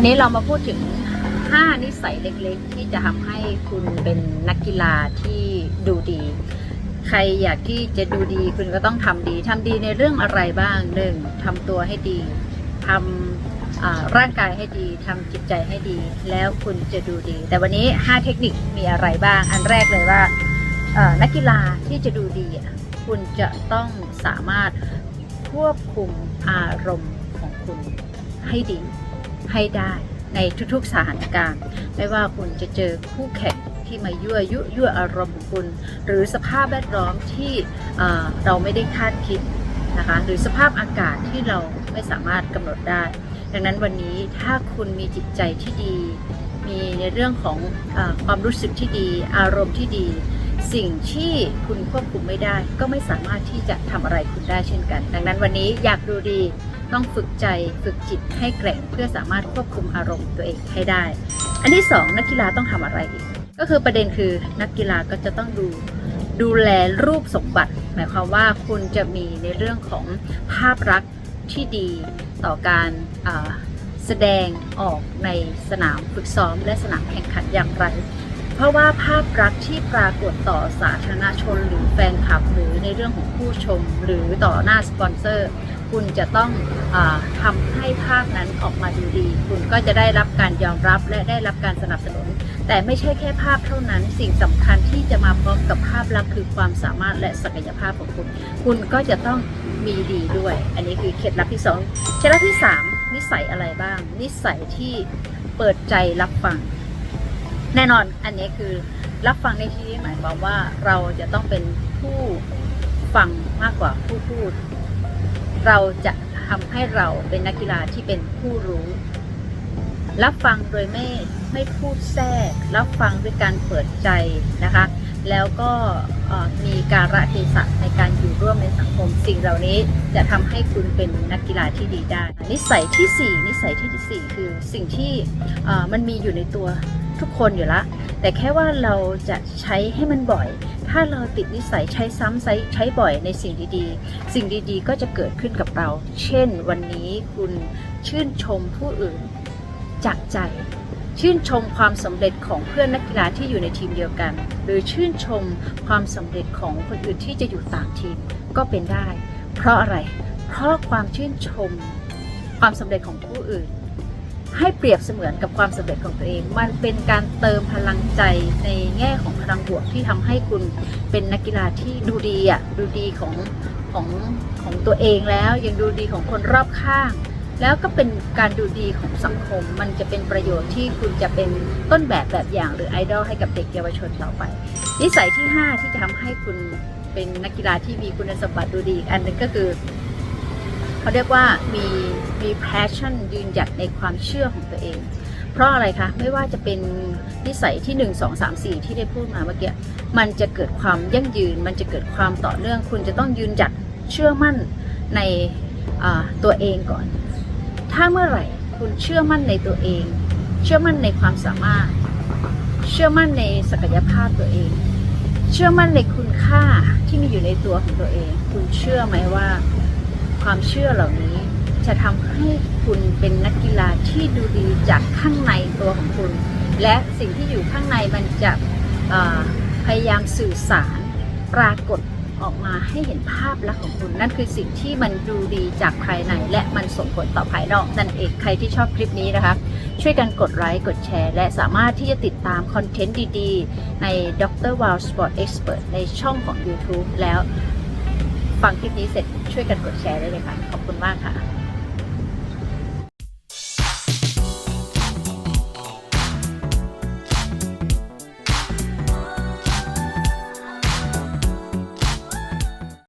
วันนี้เรามาพูดถึง 5 นิสัยเล็กๆ ที่จะทำให้คุณเป็นนักกีฬาที่ดูดี ใครอยากที่จะดูดีคุณก็ต้องทำดีทำดีในเรื่องอะไรบ้างหนึ่งทำตัวให้ดีทำอ่าร่างกายให้ดีทำจิตใจให้ดี แล้วคุณจะดูดี แต่วันนี้ 5 เทคนิคมีอะไรบ้าง อันแรกเลยว่านักกีฬาที่จะดูดี คุณจะต้องสามารถควบคุมอารมณ์ของคุณให้ดี ให้ได้ในทุกๆสถานการณ์ ไม่ว่าคุณจะเจอคู่แข่งที่มายั่วยุยั่วอารมณ์ของคุณ หรือสภาพแวดล้อมที่เเราไม่ได้คาดคิดนะคะหรือสภาพอากาศที่เราไม่สามารถกำหนดได้ ดังนั้นวันนี้ถ้าคุณมีจิตใจที่ดี มีในเรื่องของอความรู้สึกที่ดี อารมณ์ที่ดี สิ่งที่คุณควบคุมไม่ได้ ก็ไม่สามารถที่จะทำอะไรคุณได้เช่นกัน ดังนั้นวันนี้อยากดูดี ต้องฝึกใจฝึกจิตให้แกร่งเพื่อสามารถควบคุมอารมณ์ตัวเองให้ได้ อันที่สองนักกีฬาต้องทำอะไรอีก ก็คือประเด็นคือนักกีฬาก็จะต้องดูดูแลรูปสมบัติ หมายความว่าคุณจะมีในเรื่องของภาพลักษณ์ที่ดีต่อการาแสดงออกในสนามฝึกซ้อม และสนามแข่งขันอย่างไร เพราะว่าภาพลักษณ์ที่ปรากฏต่อสาธารณชน หรือแฟนคลับหรือในเรื่องของผู้ชม หรือต่อหน้าสปอนเซอร์ คุณจะต้องอาทำให้ภาพนั้นออกมาดูดี คุณก็จะได้รับการยอมรับและได้รับการสนับสนุน แต่ไม่ใช่แค่ภาพเท่านั้น สิ่งสำคัญที่จะมาพร้อมกับภาพลักษณ์คือความสามารถและศักยภาพของคุณ คุณก็จะต้องมีดีด้วย อันนี้คือเคล็ดลับที่สองเคล็ดลับที่สามนิสัยอะไรบ้าง นิสัยที่เปิดใจรับฟัง แน่นอนอันนี้คือรับฟังในที่นี้หมายความว่าเราจะต้องเป็นผู้ฟังมากกว่าผู้พูด เราจะทำให้เราเป็นนักกีฬาที่เป็นผู้รู้ รับฟังโดยไม่ไม่พูดแทรก รับฟังด้วยการเปิดใจนะคะ แล้วก็มีการระเทศะในการอยู่ร่วมในสังคมสิ่งเหล่านี้จะทำให้คุณเป็นนักกีฬาที่ดีได้ นิสัยที่ 4 นิสัยที่ 4 คือสิ่งที่มันมีอยู่ในตัวทุกคนอยู่ละ แต่แค่ว่าเราจะใช้ให้มันบ่อย ถ้าเราติดนิสัยใช้ซ้ำใช้ใช้บ่อยในสิ่งดีๆ สิ่งดีๆ ก็จะเกิดขึ้นกับเรา เช่น วันนี้คุณชื่นชมผู้อื่นจากใจ ชื่นชมความสำเร็จของเพื่อนนักกีฬาที่อยู่ในทีมเดียวกัน หรือชื่นชมความสำเร็จของคนอื่นที่จะอยู่ต่างทีมก็เป็นได้ เพราะอะไร เพราะความชื่นชม ความสำเร็จของผู้อื่น ให้เปรียบเสมือนกับความสำเร็จของตัวเอง มันเป็นการเติมพลังใจในแง่ของพลังบวกที่ทำให้คุณเป็นนักกีฬาที่ดูดีอะดูดีของของของตัวเองแล้ว ยังดูดีของคนรอบข้าง แล้วก็เป็นการดูดีของสังคม มันจะเป็นประโยชน์ที่คุณจะเป็นต้นแบบแบบอย่างหรือไอดอลให้กับเด็กเยาวชนต่อไป นิสัยที่ 5 ที่จะทำให้คุณเป็นนักกีฬาที่มีคุณสมบัติดูดีอีกอันนึงก็คือ เขาเรียกว่ามีมี passion ยืนหยัดในความเชื่อของตัวเอง เพราะอะไรคะไม่ว่าจะเป็นนิสัยที่ 1 2 3 4 ที่ได้พูดมาเมื่อกี้มันจะเกิดความยั่งยืน มันจะเกิดความต่อเนื่อง คุณจะต้องยืนหยัดเชื่อมั่นในตัวเองก่อน ถ้าเมื่อไหร่คุณเชื่อมั่นในตัวเอง เชื่อมั่นในความสามารถ เชื่อมั่นในศักยภาพตัวเอง เชื่อมั่นในคุณค่าที่มีอยู่ในตัวของตัวเอง คุณเชื่อไหมว่า ความเชื่อเหล่านี้ จะทำให้คุณเป็นนักกีฬาที่ดูดีจากข้างในตัวของคุณ และสิ่งที่อยู่ข้างในมันจะพยายามสื่อสารปรากฏออกมาให้เห็นภาพลักษณ์ของคุณนั่นคือสิ่งที่มันดูดีจากภายใน และมันส่งผลต่อภายนอกนั่นเองใครที่ชอบคลิปนี้นะคะ ช่วยกันกดไลค์กดแชร์ และสามารถที่จะติดตามคอนเทนต์ดีๆ ใน Dr. Wow Sport Expert ในช่องของ YouTube แล้ว ฟังคลิปนี้เสร็จช่วยกันกดแชร์ได้เลยค่ะ ขอบคุณมากค่ะ